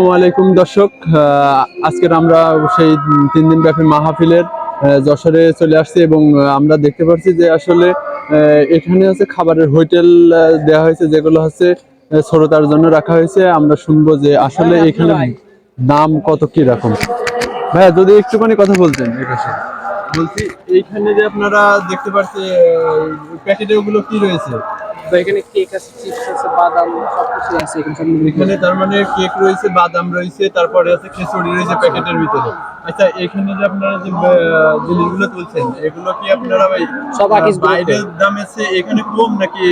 আসসালামু আলাইকুম দর্শক আজকের আমরা সেই তিন দিন ব্যাপী মাহফিলের যশোরে চলে আসছি এবং আমরা দেখতে পাচ্ছি যে আসলে এখানে হচ্ছে খাবারের হোটেল দেওয়া হয়েছে যেগুলো হচ্ছে শ্রোতার জন্য রাখা হয়েছে। আমরা শুনব যে আসলে এখানে দাম কত কি রকম? ভাইয়া যদি একটুখানি কথা বলতেন বলছি এইখানে যে আপনারা দেখতে পাচ্ছি প্যাকেটে ওগুলো কি রয়েছে? বা এখানে কেক আছে চিপস আছে বাদাম সবকিছু আছে এখানে সব এখানে তার মানে কেক রয়েছে বাদাম রয়েছে তারপরে আছে খিচুড়ি রয়েছে প্যাকেটের ভিতরে আচ্ছা এখানে যে আপনারা যে জিনিসগুলো তুলছেন এগুলো কি আপনারা ওই সব আকিস। বাইরের দাম আছে এখানে কম নাকি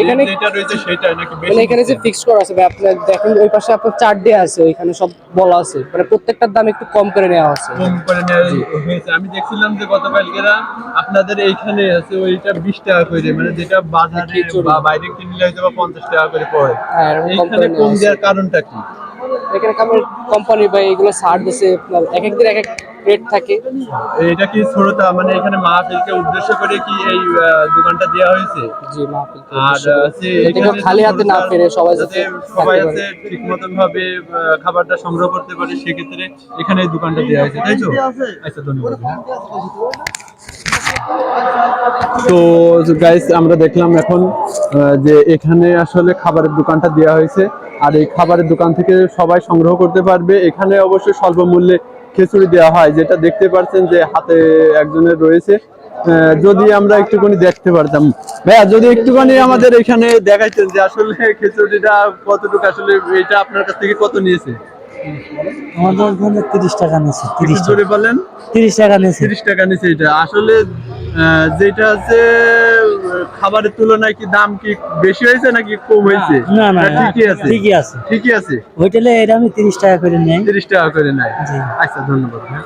এখানে- যেটা রয়েছে সেটা নাকি বেশি মানে এখানে যে? ফিক্স করা আছে ভাই আপনার দেখেন ওই পাশে আপনার চার ডে আছে ওইখানে সব বলা আছে মানে প্রত্যেকটার দাম একটু কম করে নেওয়া আছে কম করে নেওয়া হয়েছে আমি দেখছিলাম যে গতকালকেরা আপনাদের এইখানে আছে ওইটা বিশ টাকা করে মানে যেটা বাজারে। বা বাইরে কিনলে হয়তো বা পঞ্চাশ টাকা করে পড়ে। এরকম কম এইখানে কম দেওয়ার কারণটা কি? এখানে আমার কোম্পানি বা এগুলো ছাড় দিছে এক এক দিন এক এক রেট থাকে। এটা কি শ্রোতা মানে এখানে মাহফিলকে উদ্দেশ্য করে কি এই দোকানটা দেওয়া হয়েছে? জি মাহফিল আর খালি হাতে না ফেরে সবাই যাতে যাতে সবাই থাকতে আছে ঠিক মতন ভাবে খাবারটা সংগ্রহ করতে পারে সেক্ষেত্রে এখানে এই দোকানটা দেওয়া হয়েছে তাই তো? আচ্ছা ধন্যবাদ। তো গাইস আমরা দেখলাম এখন যে এখানে আসলে খাবারের দোকানটা দেওয়া হয়েছে। আর এই খাবারের দোকান থেকে সবাই সংগ্রহ করতে পারবে। এখানে অবশ্য স্বল্প মূল্যে খিচুড়ি দেওয়া হয় যেটা দেখতে পাচ্ছেন যে হাতে একজনের রয়েছে। যদি আমরা একটুখানি দেখতে পারতাম। ভাইয়া যদি একটুখানি আমাদের এখানে দেখাইতেন যে আসলে খিচুড়িটা কতটুকু আসলে এটা আপনার কাছ থেকে কত নিয়েছে? আমাদের ওখানে তিরিশ টাকা নিয়েছে তিরিশ টাকা। বলেন। তিরিশ টাকা নিয়েছে। তিরিশ টাকা নিচে এটা। আসলে যেটা আছে খাবারের তুলনায় কি দাম কি বেশি হয়েছে নাকি কম হয়েছে? না না ঠিকই আছে। ঠিকই আছে। ঠিকই আছে। হোটেলে এটা আমি তিরিশ টাকা করে নেই। তিরিশ টাকা করে নেয় আচ্ছা ধন্যবাদ হ্যাঁ।